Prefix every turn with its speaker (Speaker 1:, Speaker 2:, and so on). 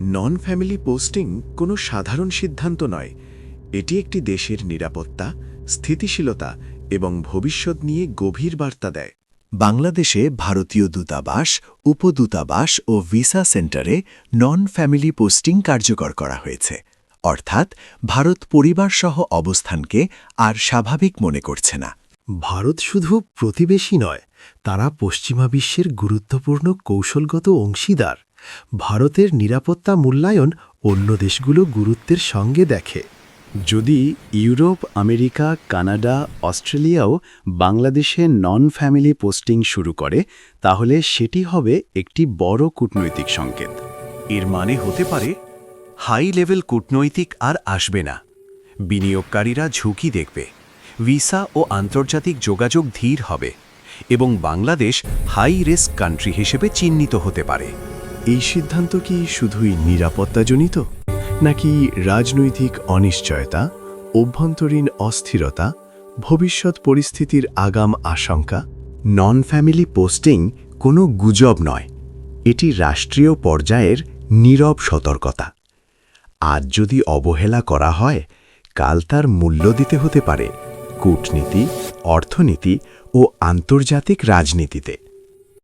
Speaker 1: নন family posting কোনো সাধারণ সিদ্ধান্ত নয়। এটি একটি দেশের নিরাপত্তা, স্থিতিশীলতা এবং ভবিষ্যৎ নিয়ে গভীর বার্তা দেয়।
Speaker 2: বাংলাদেশে ভারতীয় দূতাবাস, উপদূতাবাস ও ভিসা সেন্টারে নন ফ্যামিলি পোস্টিং কার্যকর করা হয়েছে। অর্থাৎ ভারত পরিবারসহ অবস্থানকে আর স্বাভাবিক মনে করছে না।
Speaker 3: ভারত শুধু প্রতিবেশী নয়, তারা পশ্চিমা বিশ্বের গুরুত্বপূর্ণ কৌশলগত অংশীদার। ভারতের নিরাপত্তা মূল্যায়ন অন্য দেশগুলো গুরুত্বের সঙ্গে দেখে।
Speaker 4: যদি ইউরোপ, আমেরিকা, কানাডা, অস্ট্রেলিয়াও বাংলাদেশে নন ফ্যামিলি পোস্টিং শুরু করে, তাহলে সেটি হবে একটি বড় কূটনৈতিক সংকেত।
Speaker 5: এর মানে হতে পারে হাই লেভেল কূটনৈতিক আর আসবে না। বিনিয়োগকারীরা ঝুঁকি দেখবে ভিসা ও আন্তর্জাতিক যোগাযোগ ধীর হবে এবং বাংলাদেশ হাই রিস্ক কান্ট্রি হিসেবে চিহ্নিত হতে পারে।
Speaker 3: এই সিদ্ধান্ত কি শুধুই নিরাপত্তাজনিত? নাকি রাজনৈতিক অনিশ্চয়তা, অভ্যন্তরীণ অস্থিরতা, ভবিষ্যৎ পরিস্থিতির আগাম আশঙ্কা?
Speaker 2: নন ফ্যামিলি পোস্টিং কোনো গুজব নয়। এটি রাষ্ট্রীয় পর্যায়ের নীরব সতর্কতা। আজ যদি অবহেলা করা হয়, কাল তার মূল্য দিতে হতে পারে। কূটনীতি, অর্থনীতি ও আন্তর্জাতিক রাজনীতিতে।